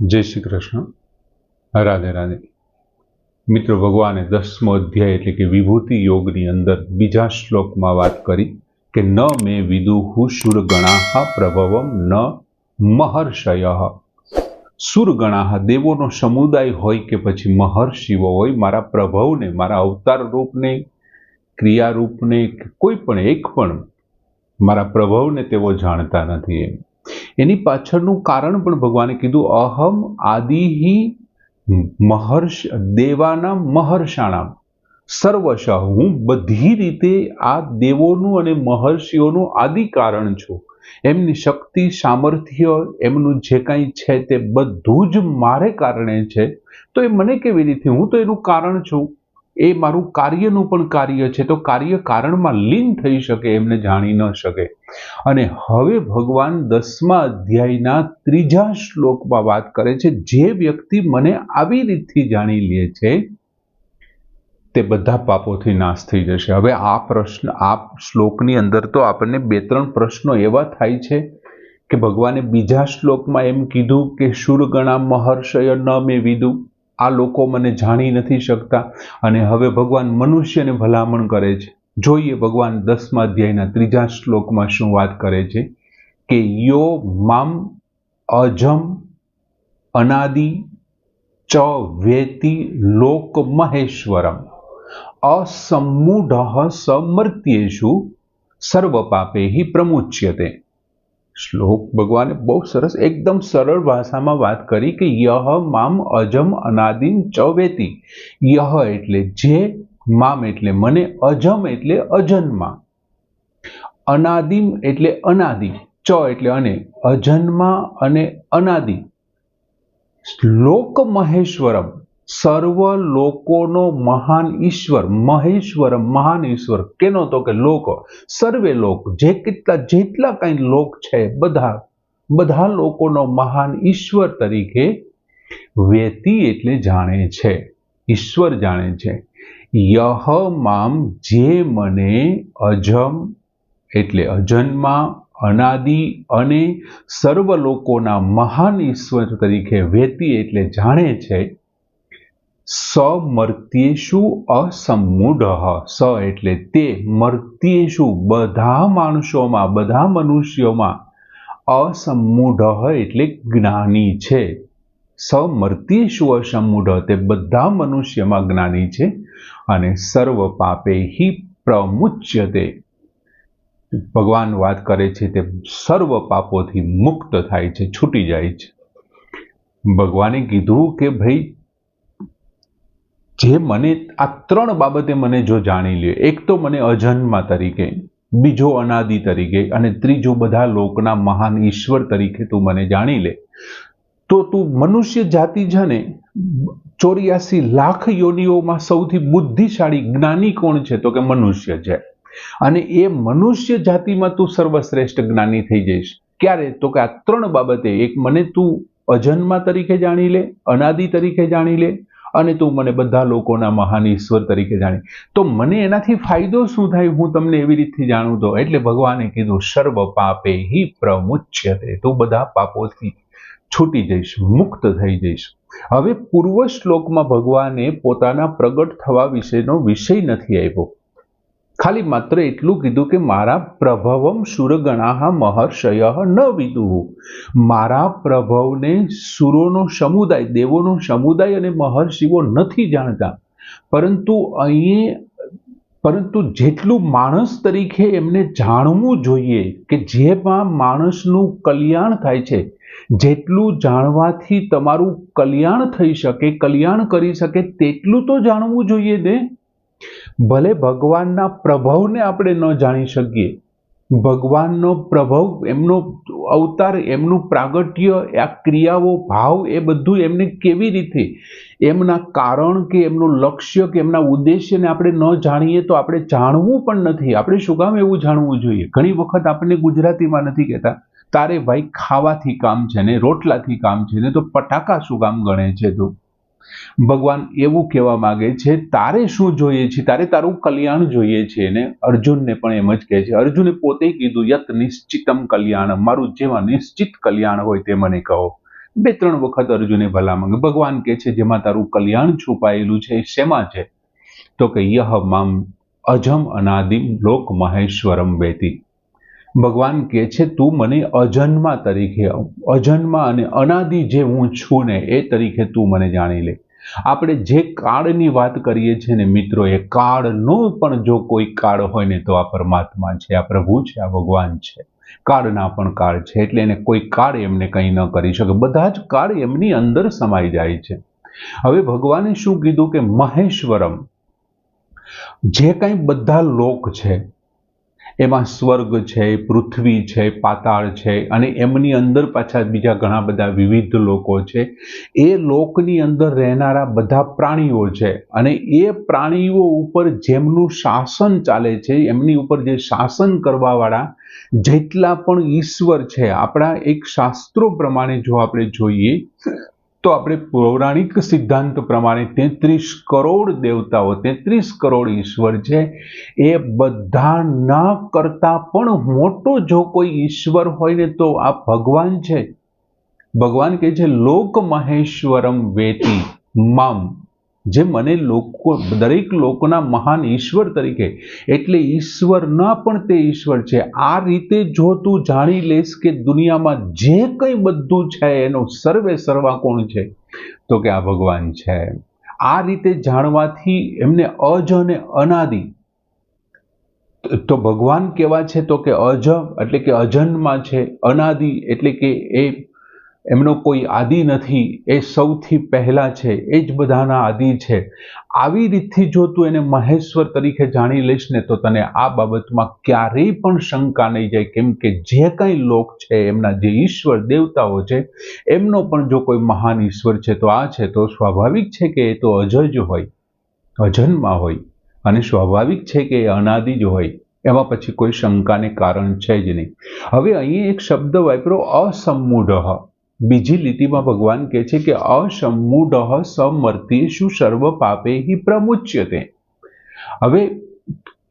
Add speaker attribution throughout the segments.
Speaker 1: જય શ્રી કૃષ્ણ. રાધે રાધે. મિત્રો, ભગવાને દસમો અધ્યાય એટલે કે વિભૂતિ યોગની અંદર બીજા શ્લોકમાં વાત કરી કે ન મેં વિદુહુ શુરગણાહ પ્રભવમ ન મહર્ષય. સુરગણાહ દેવોનો સમુદાય હોય કે પછી મહર્ષિઓ હોય, મારા પ્રભવને, મારા અવતાર રૂપને, ક્રિયા રૂપને કોઈ પણ એક પણ, મારા પ્રભવને તેઓ જાણતા નથી એમ. એની પાછળનું કારણ પણ ભગવાને કીધું, અહમ આદિહિ મહર્ષ, દેવાના મહર્ષાણામ. સર્વશ હું બધી રીતે આ દેવોનું અને મહર્ષિઓનું આદિ કારણ છું. એમની શક્તિ, સામર્થ્ય, એમનું જે કાંઈ છે તે બધું જ મારે કારણે છે. તો એ મને કેવી રીતે? હું તો એનું કારણ છું. એ મારું કાર્યનું પણ કાર્ય છે. તો કાર્ય કારણમાં લીન થઈ શકે, એમને જાણી ન શકે. અને હવે ભગવાન દસમા અધ્યાયના ત્રીજા શ્લોકમાં વાત કરે છે. જે વ્યક્તિ મને આવી રીતથી જાણી લે છે, તે બધા પાપોથી નાશ થઈ જશે. હવે આ પ્રશ્ન, આ શ્લોકની અંદર તો આપણને બે ત્રણ પ્રશ્નો એવા થાય છે કે ભગવાને બીજા શ્લોકમાં એમ કીધું કે શુરગણા મહર્ષય ન મેં વિદું. આ લોકો મને જાણી નથી શકતા અને હવે ભગવાન મનુષ્યને ભલામણ કરે છે. જોઈએ ભગવાન દસમા અધ્યાયના ત્રીજા શ્લોકમાં શું વાત કરે છે કે યો મામ અજમ અનાદિ ચ વેતી લોક મહેશ્વરમ અસમૂઢ સમર્ત્યેષુ સર્વ પાપે પ્રમુચ્યતે. શ્લોક ભગવાને બહુ સરસ એકદમ સરળ ભાષામાં વાત કરી કે યહ મામ અજમ અનાદિમ ચવેતી. યહ એટલે જે, મામ એટલે મને, અજમ એટલે અજન્મા. અનાદિમ એટલે અનાદિ, ચ એટલે અને, અજન્મા અને અનાદિ. શ્લોક મહેશ્વરમ. સર્વ લોકોનો મહાન ઈશ્વર, મહેશ્વર, મહાન ઈશ્વર. કેનો તો કે લોકો? સર્વે લોક. જે કેટલા, જેટલા કઈ લોક છે, બધા બધા લોકોનો મહાન ઈશ્વર તરીકે વેતી એટલે જાણે છે. ઈશ્વર જાણે છે. યહ મામ જે મને અજમ, એટલે અજન્મા, અનાદિ અને સર્વ લોકોના મહાન ઈશ્વર તરીકે વેતી એટલે જાણે છે. સમર્ત્યેષુ અસમૂઢ. સ એટલે તે મર્ત્યેશુ બધા માણસોમાં, બધા મનુષ્યોમાં અસમૂઢ એટલે જ્ઞાની છે. સમર્ત્યેષુ અસમૂઢ તે બધા મનુષ્યમાં જ્ઞાની છે અને સર્વ પાપે હિ પ્રમુચ્યતે. ભગવાન વાત કરે છે તે સર્વ પાપોથી મુક્ત થાય છે, છૂટી જાય છે. ભગવાને કીધું કે ભાઈ જે મને, આ ત્રણ બાબતે મને જો જાણી લે એક તો મને અજન્મા તરીકે, બીજો અનાદિ તરીકે અને ત્રીજો બધા લોકના મહાન ઈશ્વર તરીકે તું મને જાણી લે. તો તું મનુષ્ય જાતિ છે ને ચોર્યાસી લાખ યોનિઓમાં સૌથી બુદ્ધિશાળી જ્ઞાની કોણ છે? તો કે મનુષ્ય છે. અને એ મનુષ્ય જાતિમાં તું સર્વશ્રેષ્ઠ જ્ઞાની થઈ જઈશ. ક્યારે? તો કે આ ત્રણ બાબતે, એક મને તું અજન્મા તરીકે જાણી લે, અનાદિ તરીકે જાણી લે અને તું મને બધા લોકોના મહાન ઈશ્વર તરીકે જાણી. તો મને એનાથી ફાયદો શું થાય? હું તમને એવી રીતથી જાણું તો. એટલે ભગવાને કીધું, સર્વ પાપે હિ પ્રમુચ્યતે. તું બધા પાપોથી છૂટી જઈશ, મુક્ત થઈ જઈશ. હવે પૂર્વ શ્લોકમાં ભગવાને પોતાના પ્રગટ થવા વિશેનો વિષય નથી આપ્યો. ખાલી માત્ર એટલું કીધું કે મારા પ્રભવમ સુરગણાહ મહર્ષય ન વિદુહુ. મારા પ્રભવને સુરોનો સમુદાય, દેવોનો સમુદાય અને મહર્ષિઓ નથી જાણતા. પરંતુ અહીં, પરંતુ જેટલું માણસ તરીકે એમને જાણવું જોઈએ કે જેમાં માણસનું કલ્યાણ થાય છે, જેટલું જાણવાથી તમારું કલ્યાણ થઈ શકે, કલ્યાણ કરી શકે, તેટલું તો જાણવું જોઈએ ને? ભલે ભગવાનના પ્રભાવને આપણે ન જાણી શકીએ, ભગવાનનો પ્રભાવ, એમનો અવતાર, એમનું પ્રાગટ્ય, આ ક્રિયાઓ, ભાવ, એ બધું એમને કેવી રીતે, એમના કારણ કે, એમનું લક્ષ્ય કે, એમના ઉદ્દેશ્યને આપણે ન જાણીએ તો આપણે જાણવું પણ નથી. આપણે શું કામ એવું જાણવું જોઈએ? ઘણી વખત આપણને ગુજરાતીમાં નથી કહેતા, તારે ભાઈ ખાવાથી કામ છે ને, રોટલાથી કામ છે ને, તો પટાકા શું કામ ગણે છે તું? ભગવાન એવું કહેવા માગે છે, તારે શું જોઈએ છે? તારે તારું કલ્યાણ જોઈએ છે. ને અર્જુનને પણ એમ જ કહે છે, અર્જુને પોતે કીધું, યત નિશ્ચિતમ કલ્યાણ, મારું જેમાં નિશ્ચિત કલ્યાણ હોય તે મને કહો. બે ત્રણ વખત અર્જુને ભલામણ ભગવાન કહે છે, જેમાં તારું કલ્યાણ છુપાયેલું છે, શેમાં છે? તો કે, યહ મામ અજમ અનાદિમ લોક મહેશ્વરમ વેતી. ભગવાન કહે છે, તું મને અજન્મા તરીકે અજન્મા અને અનાદિ જે હું છું ને, એ તરીકે તું મને જાણી લે. આપણે જે કાળની વાત કરીએ છીએ ને, મિત્રો, એ કાળનો પણ જો કોઈ કાળ હોય ને, તો આ પરમાત્મા છે, આ પ્રભુ છે, આ ભગવાન છે. કાળના પણ કાળ છે, એટલે એને કોઈ કાળ એમને કંઈ ન કરી શકે. બધા જ કાળ એમની અંદર સમાઈ જાય છે. હવે ભગવાને શું કીધું કે, મહેશ્વરમ. જે કાંઈ બધા લોક છે એમાં સ્વર્ગ છે, પૃથ્વી છે, પાતાળ છે અને એમની અંદર પાછા બીજા ઘણા બધા વિવિધ લોકો છે. એ લોકની અંદર રહેનારા બધા પ્રાણીઓ છે અને એ પ્રાણીઓ ઉપર જેમનું શાસન ચાલે છે, એમની ઉપર જે શાસન કરવાવાળા જેટલા પણ ઈશ્વર છે, આપણા એક શાસ્ત્રો પ્રમાણે જો આપણે જોઈએ તો આપણે પૌરાણિક સિદ્ધાંત પ્રમાણે તેત્રીસ કરોડ દેવતાઓ, તેત્રીસ કરોડ ઈશ્વર છે, એ બધા ન કરતા પણ મોટો જો કોઈ ઈશ્વર હોય ને તો આ ભગવાન છે. ભગવાન કે છે, લોક મહેશ્વરમ વેતી, મામ. જે મને લોકો, દરેક લોકોના મહાન ઈશ્વર તરીકે, એટલે ઈશ્વરના પણ તે ઈશ્વર છે. આ રીતે જો તું જાણી લઈશ કે દુનિયામાં જે કંઈ બધું છે એનો સર્વે સર્વા કોણ છે, તો કે આ ભગવાન છે. આ રીતે જાણવાથી એમને અજ અને અનાદિ. તો ભગવાન કેવા છે? તો કે અજ, એટલે કે અજન્મા છે. અનાદિ, એટલે કે એ એમનો કોઈ આદિ નથી, એ સૌથી પહેલાં છે, એ જ બધાના આદિ છે. આવી રીતથી જો તું એને મહેશ્વર તરીકે જાણી લઈશ ને, તો તને આ બાબતમાં ક્યારેય પણ શંકા નહીં જાય. કેમ કે જે કંઈ લોક છે, એમના જે ઈશ્વર દેવતાઓ છે, એમનો પણ જો કોઈ મહાન ઈશ્વર છે, તો આ છે, તો સ્વાભાવિક છે કે એ તો અજજ હોય, અજન્મા હોય, અને સ્વાભાવિક છે કે એ અનાદિ જ હોય, એમાં પછી કોઈ શંકાને કારણ છે જ નહીં. હવે અહીં એક શબ્દ વાપરો, અસમૂઢ. બીજી લીટીમાં ભગવાન કહે છે કે અસમૂઢ સમર્તિષુ સર્વ પાપે હિ પ્રમુચ્યતે? હવે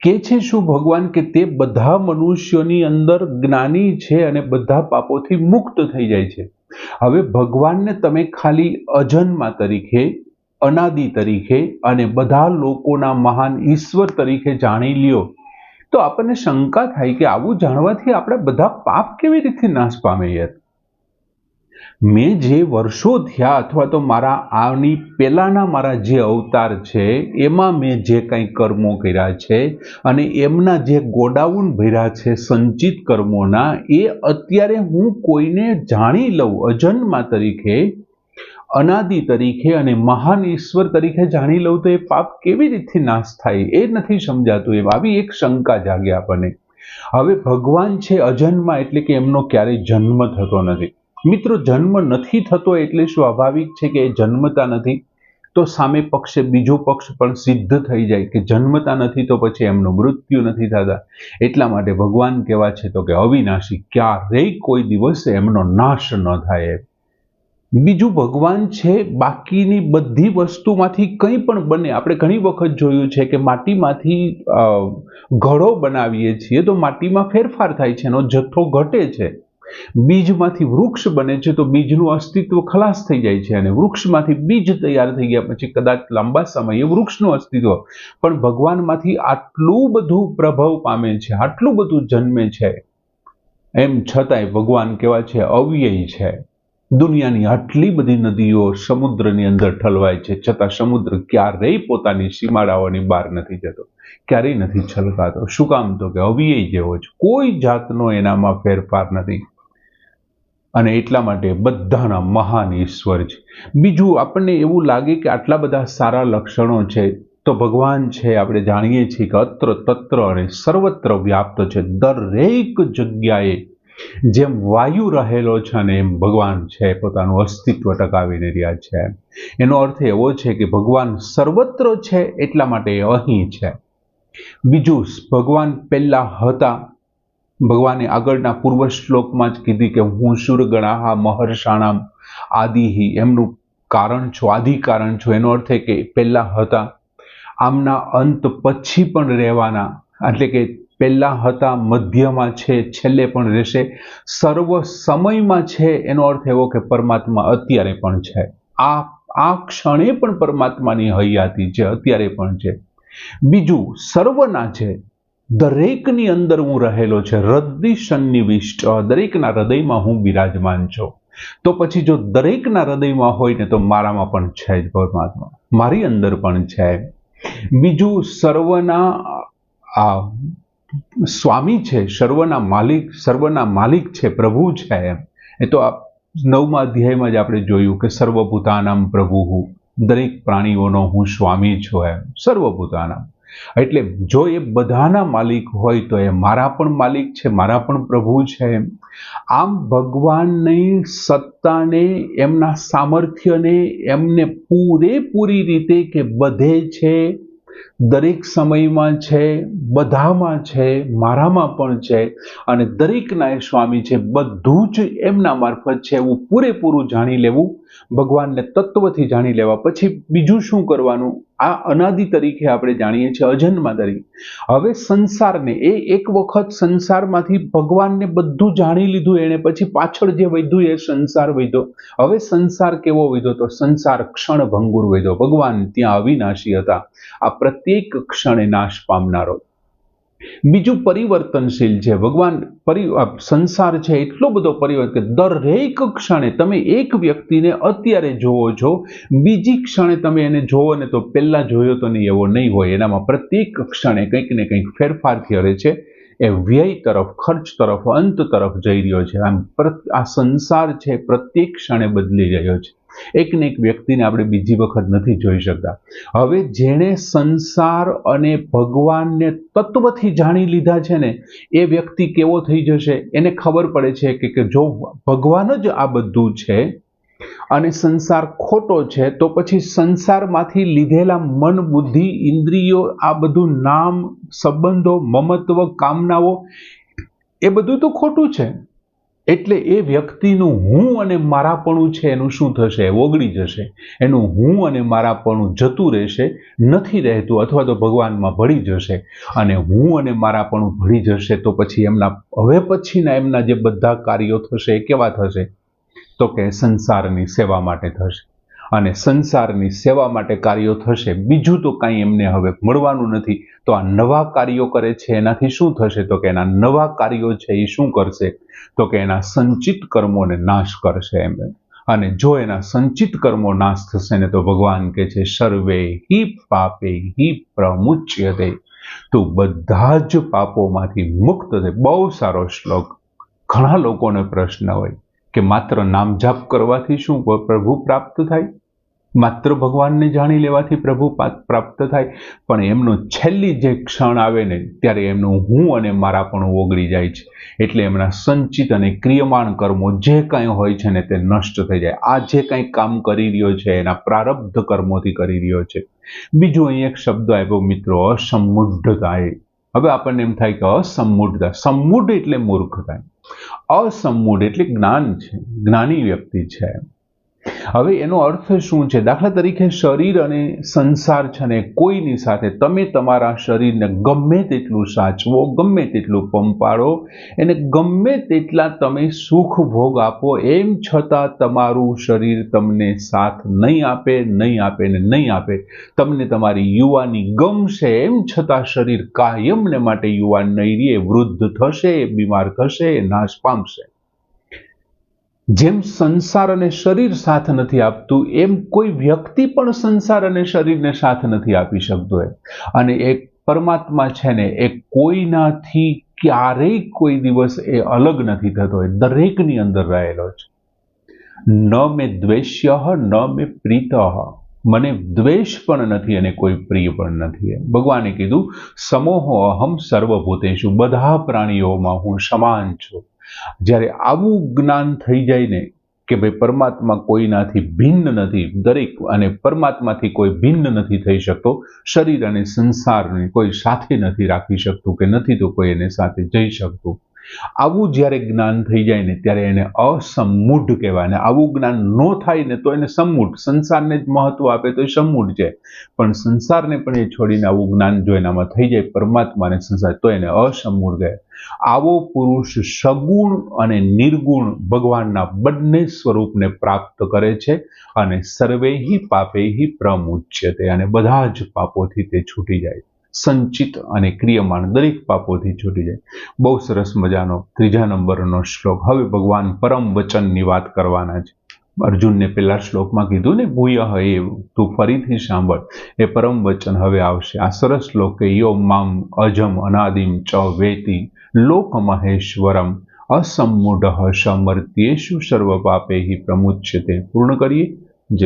Speaker 1: કે છે શું ભગવાન કે તે બધા મનુષ્યોની અંદર જ્ઞાની છે અને બધા પાપોથી મુક્ત થઈ જાય છે? હવે ભગવાનને તમે ખાલી અજન્મા તરીકે, અનાદિ તરીકે અને બધા લોકોના મહાન ઈશ્વર તરીકે જાણી લ્યો. તો આપણને શંકા થાય કે આવું જાણવાથી આપણે બધા પાપ કેવી રીતે નાશ પામે યાર? મેં જે વર્ષો થયા અથવા તો મારા આની પહેલાંના મારા જે અવતાર છે, એમાં મેં જે કંઈ કર્મો કર્યા છે અને એમના જે ગોડાઉન ભર્યા છે, સંચિત કર્મોના, એ અત્યારે હું કોઈને જાણી લઉં. અજન્મા તરીકે, અનાદિ તરીકે અને મહાન ઈશ્વર તરીકે જાણી લઉં તો એ પાપ કેવી રીતે નાશ થાય એ નથી સમજાતું. એમ આવી એક શંકા જાગે આપણને. હવે ભગવાન છે અજન્મા એટલે કે એમનો ક્યારેય જન્મ થતો નથી. મિત્રો, જન્મ નથી થતો એટલે સ્વાભાવિક છે કે એ જન્મતા નથી? તો સામે પક્ષે બીજો પક્ષ પણ સિદ્ધ થઈ જાય કે જન્મતા નથી તો પછી એમનું મૃત્યુ નથી થતા. એટલા માટે ભગવાન કેવા છે તો કે અવિનાશી ક્યારેય કોઈ દિવસ એમનો નાશ ન થાય. બીજું ભગવાન છે, બાકીની બધી વસ્તુમાંથી કંઈ પણ બને. આપણે ઘણી વખત જોયું છે કે માટીમાંથી ઘડો બનાવીએ છીએ તો માટીમાં ફેરફાર થાય છે એનો જથ્થો ઘટે છે. બીજમાંથી વૃક્ષ બને છે તો બીજનું અસ્તિત્વ ખલાસ થઈ જાય છે અને વૃક્ષમાંથી બીજ તૈયાર થઈ ગયા પછી કદાચ લાંબા સમયે વૃક્ષનું અસ્તિત્વ. પણ ભગવાનમાંથી આટલું બધું પ્રભાવ પામે છે, આટલું બધું જન્મે છે, એમ છતાંય ભગવાન કેવા છે અવ્યય છે. દુનિયાની આટલી બધી નદીઓ સમુદ્રની અંદર ઠલવાય છે છતાં સમુદ્ર ક્યારેય પોતાની સીમાડાઓની બહાર નથી જતો, ક્યારેય નથી છલકાતો. શું કામ તો કે અવ્યય જેવો છે કોઈ જાતનો એનામાં ફેરફાર નથી. અને એટલા માટે બધાના મહાન ઈશ્વર છે. બીજું આપણને એવું લાગે કે આટલા બધા સારા લક્ષણો છે, તો ભગવાન છે, આપણે જાણીએ છીએ કે અત્ર તત્ર અને સર્વત્ર વ્યાપ્ત છે દરેક જગ્યાએ. જેમ વાયુ રહેલો છે અને એમ ભગવાન છે, પોતાનું અસ્તિત્વ ટકાવીને રહ્યા છે. એનો અર્થ એવો છે કે ભગવાન સર્વત્ર છે, એટલા માટે અહીં છે. બીજું, ભગવાન પહેલાં હતા ભગવાને આગળના પૂર્વ શ્લોકમાં જ કીધી કે હું શુરગણાહા મહર્ષાણામ આદિહી. એમનું કારણ છું આદિ કારણ છું. એનો અર્થ એ કે પહેલાં હતા, આમના અંત પછી પણ રહેવાના. એટલે કે પહેલાં હતા, મધ્યમાં છે, છેલ્લે પણ રહેશે. સર્વ સમયમાં છે, એનો અર્થ એવો કે પરમાત્મા અત્યારે પણ છે. આ આ ક્ષણે પણ પરમાત્માની હૈયાતી છે, અત્યારે પણ છે. બીજું, સર્વના છે. દરેકની અંદર હું રહેલો છે. હૃદય સન્નિવિષ્ટ દરેકના હૃદયમાં હું બિરાજમાન છું. તો પછી જો દરેકના હૃદયમાં હોય ને તો મારામાં પણ છે જ પરમાત્મા. મારી અંદર પણ છે. બીજું સર્વના, આ, સ્વામી છે. સર્વના માલિક સર્વના માલિક છે. પ્રભુ છે. એમ એ તો આ નવમા અધ્યાયમાં જ આપણે જોયું કે સર્વભૂતાનામ પ્રભુ દરેક પ્રાણીઓનો હું સ્વામી છું એમ. સર્વભૂતાનામ. એટલે જો એ બધાના માલિક હોય તો એ મારા પણ માલિક છે, મારા પણ પ્રભુ છે આમ ભગવાનની સત્તાને, એમના સામર્થ્યને, એમને પૂરેપૂરી રીતે કે બધે છે, દરેક સમયમાં છે, બધામાં છે, મારામાં પણ છે અને દરેકના એ સ્વામી છે, બધું જ એમના મારફત છે, એવું પૂરેપૂરું જાણી લેવું ભગવાનને તત્વથી જાણી લેવા પછી બીજું શું કરવાનું? આ અનાદિ તરીકે આપણે જાણીએ છીએ અજન્મા તરીકે. હવે સંસારને, એ એક વખત સંસારમાંથી ભગવાનને બધું જાણી લીધું એણે પછી પાછળ જે વધ્યું એ સંસાર વધ્યો. હવે સંસાર કેવો વધ્યો તો સંસાર ક્ષણ ભંગુર વધ્યો. ભગવાન ત્યાં અવિનાશી હતા. આ પ્રત્યેક ક્ષણે નાશ પામનારો. બીજું પરિવર્તનશીલ છે. ભગવાન પરિ સંસાર છે, એટલો બધો પરિવર્તન દરેક ક્ષણે તમે એક વ્યક્તિને અત્યારે જોવો છો, બીજી ક્ષણે તમે એને જોવો ને તો પહેલાં જોયો તો નહીં, એવો નહીં હોય. એનામાં પ્રત્યેક ક્ષણે કંઈક ને કંઈક ફેરફાર થયો છે. એ વ્યય તરફ, ખર્ચ તરફ, અંત તરફ જઈ રહ્યો છે. આમ આ સંસાર છે, પ્રત્યેક ક્ષણે બદલી રહ્યો છે. એક ને એક વ્યક્તિને આપણે બીજી વખત નથી જોઈ શકતા. હવે જેણે સંસાર અને ભગવાનને તત્વથી જાણી લીધા છે ને, એ વ્યક્તિ કેવો થઈ જશે? એને ખબર પડે છે કે જો ભગવાન જ આ બધું છે અને સંસાર ખોટો છે, તો પછી સંસારમાંથી લીધેલા મન, બુદ્ધિ, ઇન્દ્રિયો, આ બધું નામ, સંબંધો, મમત્વ, કામનાઓ, એ બધું તો ખોટું છે. એટલે એ વ્યક્તિનું હું અને મારાપણું છે એનું શું થશે? ઓગળી જશે. એનું હું અને મારાપણું જતું રહેશે, નથી રહેતું અથવા તો ભગવાનમાં ભળી જશે. અને હું અને મારાપણું ભળી જશે તો પછી એમના, હવે પછીના એમના જે બધા કાર્યો થશે એ કેવા થશે? તો કે સંસારની સેવા માટે થશે. અને સંસારની સેવા માટે કાર્યો થશે. બીજું તો કાંઈ એમને હવે મળવાનું નથી. તો આ નવા કાર્યો કરે છે એનાથી શું થશે? તો કે એના નવા કાર્યો છે એ શું કરશે? તો કે એના સંચિત કર્મોને નાશ કરશે એમ. અને જો એના સંચિત કર્મો નાશ થશે ને તો ભગવાન કે છે, સર્વે હિ પાપે હિ પ્રમુચ્યતે. તો બધા જ પાપોમાંથી મુક્ત થાય. બહુ સારો શ્લોક. ઘણા લોકોને પ્રશ્ન હોય. કે માત્ર નામ જાપ કરવાથી શું પ્રભુ પ્રાપ્ત થાય? માત્ર ભગવાનને જાણી લેવાથી પ્રભુ પ્રાપ્ત થાય? પણ એમનું છેલ્લી જે ક્ષણ આવે ને, ત્યારે એમનું હું અને મારા પણ ઓગળી જાય છે. એટલે એમના સંચિત અને ક્રિયમાણ કર્મો જે કાંઈ હોય છે ને, તે નષ્ટ થઈ જાય. આ જે કાંઈ કામ કરી રહ્યો છે, એના પ્રારબ્ધ કર્મોથી કરી રહ્યો છે. બીજો અહીં એક શબ્દ આવ્યો, મિત્રો અસમુઢતા હવે આપણને એમ થાય કે અસમૂઢતા. સમૂઢ એટલે મૂર્ખતા. અસમૂઢ એટલે જ્ઞાન છે જ્ઞાની વ્યક્તિ છે. હવે એનો અર્થ શું છે? દાખલા તરીકે શરીર અને સંસાર છે ને કોઈની સાથે તમે તમારા શરીરને ગમે તેટલું સાચવો, ગમે તેટલું પંપાળો એને ગમે તેટલા તમે સુખ ભોગ આપો, એમ છતાં તમારું શરીર તમને સાથ નહીં આપે નહીં આપે ને નહીં આપે. તમને તમારી યુવાની ગમશે એમ છતાં શરીર કાયમને માટે યુવાન નહીં રહે, વૃદ્ધ થશે, બીમાર થશે, નાશ પામશે. જેમ સંસાર અને શરીર સાથ નથી આપતું, એમ કોઈ વ્યક્તિ પણ સંસાર અને શરીરને સાથ નથી આપી શકતો અને એક પરમાત્મા છે ને, એ કોઈનાથી ક્યારેય કોઈ દિવસ એ અલગ નથી થતો, એ દરેકની અંદર રહેલો છે. ન મેં દ્વેષ્ય, ન મેં પ્રીત. મને દ્વેષ પણ નથી અને કોઈ પ્રિય પણ નથી ભગવાને કીધું, સમોહો અહમ સર્વભૂતેશું બધા પ્રાણીઓમાં હું સમાન છું. જ્યારે આવું જ્ઞાન થઈ જાય ને કે ભાઈ પરમાત્મા કોઈનાથી ભિન્ન નથી, દરેક અને પરમાત્માથી કોઈ ભિન્ન નથી થઈ શકતો, શરીર અને સંસારને કોઈ સાથે નથી રાખી શકતું કે નથી તો કોઈ એને સાથે જઈ શકતું. આવું જ્યારે જ્ઞાન થઈ જાય ને ત્યારે એને અસમૂઢ કહેવાય અને આવું જ્ઞાન ન થાય ને તો એને સમૂઢ, સંસારને જ મહત્વ આપે તો એ સમૂઢ છે. પણ સંસારને પણ એ છોડીને આવું જ્ઞાન જો એનામાં થઈ જાય પરમાત્માને સંસાર, તો એને અસમૂઢ કહે આવો પુરુષ સગુણ અને નિર્ગુણ ભગવાનના બંને સ્વરૂપને પ્રાપ્ત કરે છે અને સર્વેહી પાપેહી પ્રમુચ્યતે અને બધા જ પાપોથી તે છૂટી જાય. સંચિત અને ક્રિયમાણ દરેક પાપોથી છૂટી જાય. બહુ સરસ મજાનો ત્રીજા નંબરનો શ્લોક. હવે ભગવાન પરમ વચનની વાત કરવાના છે. અર્જુનને પેલા શ્લોકમાં કીધું ને, ભૂય હે તું ફરીથી સાંભળ. એ પરમ વચન હવે આવશે. આ સરસ શ્લોક, યો મામ અજમ અનાદિમ ચ વેતી લોક મહેશ્વરમ અસમૂઢ સમર્ત્યેશુ સર્વ પાપે પ્રમુચ્યતે પૂર્ણ કરીએ.